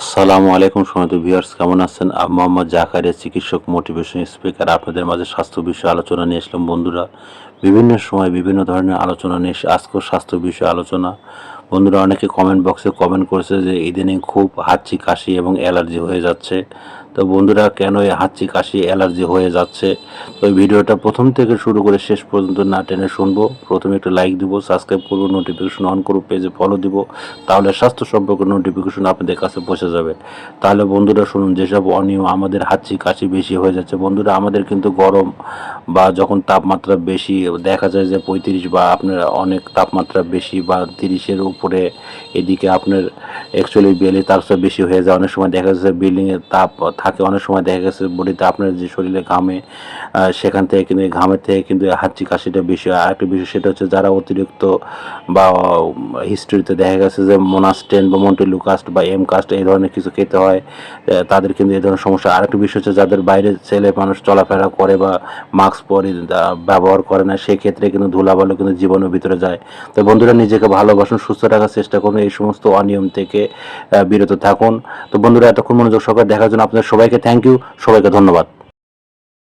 আসসালামু আলাইকুম সমিত ভিউয়ার্স, কেমন আছেন? আমি মোহাম্মদ জাকারিয়া, চিকিৎসক মোটিভেশন স্পিকার আপনাদের মাঝে স্বাস্থ্য বিষয়ে আলোচনা নিয়ে এসলাম বন্ধুরা। বিভিন্ন সময় বিভিন্ন ধরনের আলোচনা নিয়ে আজকেও স্বাস্থ্য বিষয়ে আলোচনা। বন্ধুরা, অনেকে কমেন্ট বক্সে কমেন্ট করেছে যে, ইদানিং খুব হাঁচি কাশি এবং অ্যালার্জি হয়ে যাচ্ছে। তো বন্ধুরা, কেন এই হাঁচি কাশি অ্যালার্জি হয়ে যাচ্ছে? তো এই ভিডিওটা প্রথম থেকে শুরু করে শেষ পর্যন্ত না টেনে শুনব। প্রথমে একটু লাইক দিব সাবস্ক্রাইব করব নোটিফিকেশন অন করব পেজে ফলো দিব। তাহলে স্বাস্থ্য সম্পর্কে নোটিফিকেশন আপনাদের কাছে পৌঁছে যাবে। তাহলে বন্ধুরা, শুনুন, যেসব অনিয়ম আমাদের হাঁচি কাশি বেশি হয়ে যাচ্ছে, বন্ধুরা, আমাদের কিন্তু গরম বা যখন তাপমাত্রা বেশি, দেখা যায় যে পঁয়ত্রিশ বা আপনার অনেক তাপমাত্রা বেশি বা তিরিশের উপরে, এদিকে আপনার অ্যাকচুয়ালি বেলে তার চেয়ে বেশি হয়ে যায়। অনেক সময় দেখা যাচ্ছে বিল্ডিংয়ের তাপ থাকে, অনেক সময় দেখা গেছে বডিতে আপনার যে শরীরে ঘামে সেখান থেকে কিন্তু, ঘামের থেকে কিন্তু হাঁচি কাশিটা বেশি হয়। আরেকটা বিষয় সেটা হচ্ছে যারা অতিরিক্ত বা হিস্ট্রিতে দেখা গেছে যে মোনাস্টেন বা মন্টেলুকাস্ট বা এম কাস্ট এই ধরনের কিছু খেতে হয় তাদের কিন্তু এই ধরনের সমস্যা। আরেকটা বিষয় হচ্ছে যাদের বাইরে ছেলে মানুষ চলাফেরা করে বা মাস্ক পরে ব্যবহার করে না, সেক্ষেত্রে কিন্তু ধুলাবালু কিন্তু জীবনের ভিতরে যায়। তো বন্ধুরা, নিজেকে ভালোবাসুন, সুস্থ রাখার চেষ্টা করুন। এই সমস্ত অনিয়ম থেকে আহ, বিরত থাকুন। তো বন্ধুরা এতক্ষণ মনোযোগ সহকারে দেখার জন্য আপনাদের সবাইকে থ্যাংক ইউ সবাইকে ধন্যবাদ।